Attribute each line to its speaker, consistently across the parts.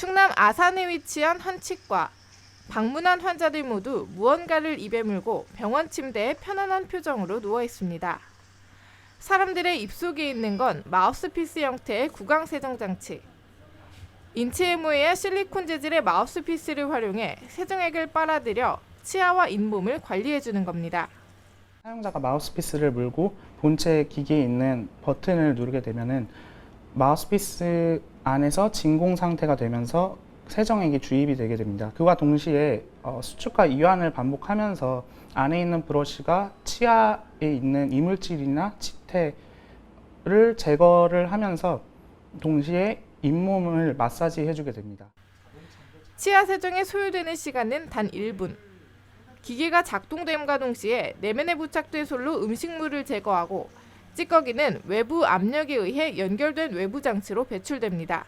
Speaker 1: 충남 아산에 위치한 한 치과. 방문한 환자들 모두 무언가를 입에 물고 병원 침대에 편안한 표정으로 누워 있습니다. 사람들의 입속에 있는 건 마우스피스 형태의 구강 세정 장치. 인체에 모여야 실리콘 재질의 마우스피스를 활용해 세정액을 빨아들여 치아와 잇몸을 관리해 주는 겁니다.
Speaker 2: 사용자가 마우스피스를 물고 본체 기기에 있는 버튼을 누르게 되면은 마우스피스 안에서 진공 상태가 되면서 세정액이 주입이 되게 됩니다. 그와 동시에 어, 수축과 이완을 반복하면서 안에 있는 브러쉬가 치아에 있는 이물질이나 치태를 제거를 하면서 동시에 잇몸을 마사지 해주게 됩니다.
Speaker 1: 치아 세정에 소요되는 시간은 단 1분. 기계가 작동됨과 동시에 내면에 부착된 솔로 음식물을 제거하고 찌꺼기는 외부 압력에 의해 연결된 외부 장치로 배출됩니다.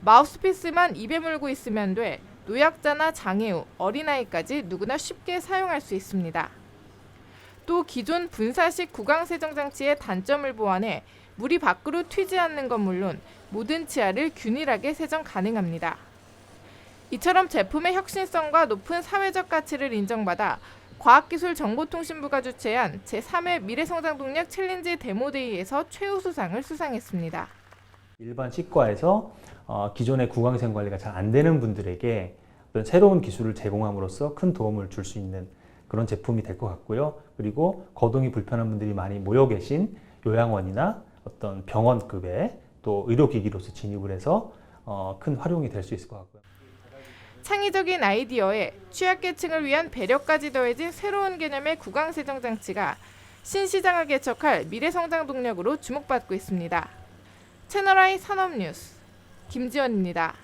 Speaker 1: 마우스피스만 입에 물고 있으면 돼 노약자나 장애우, 어린아이까지 누구나 쉽게 사용할 수 있습니다. 또 기존 분사식 구강 세정 장치의 단점을 보완해 물이 밖으로 튀지 않는 건 물론 모든 치아를 균일하게 세정 가능합니다. 이처럼 제품의 혁신성과 높은 사회적 가치를 인정받아 과학기술정보통신부가 주최한 제3회 미래성장동력 챌린지 데모데이에서 최우수상을 수상했습니다.
Speaker 3: 일반 치과에서 어, 기존의 구강생 관리가 잘 안 되는 분들에게 어떤 새로운 기술을 제공함으로써 큰 도움을 줄 수 있는 그런 제품이 될 것 같고요. 그리고 거동이 불편한 분들이 많이 모여 계신 요양원이나 어떤 병원급의 또 의료기기로서 진입을 해서 어, 큰 활용이 될 수 있을 것 같고요.
Speaker 1: 창의적인 아이디어에 취약계층을 위한 배려까지 더해진 새로운 개념의 구강세정 장치가 신시장을 개척할 미래성장 동력으로 주목받고 있습니다. 채널I 산업뉴스 김지연입니다.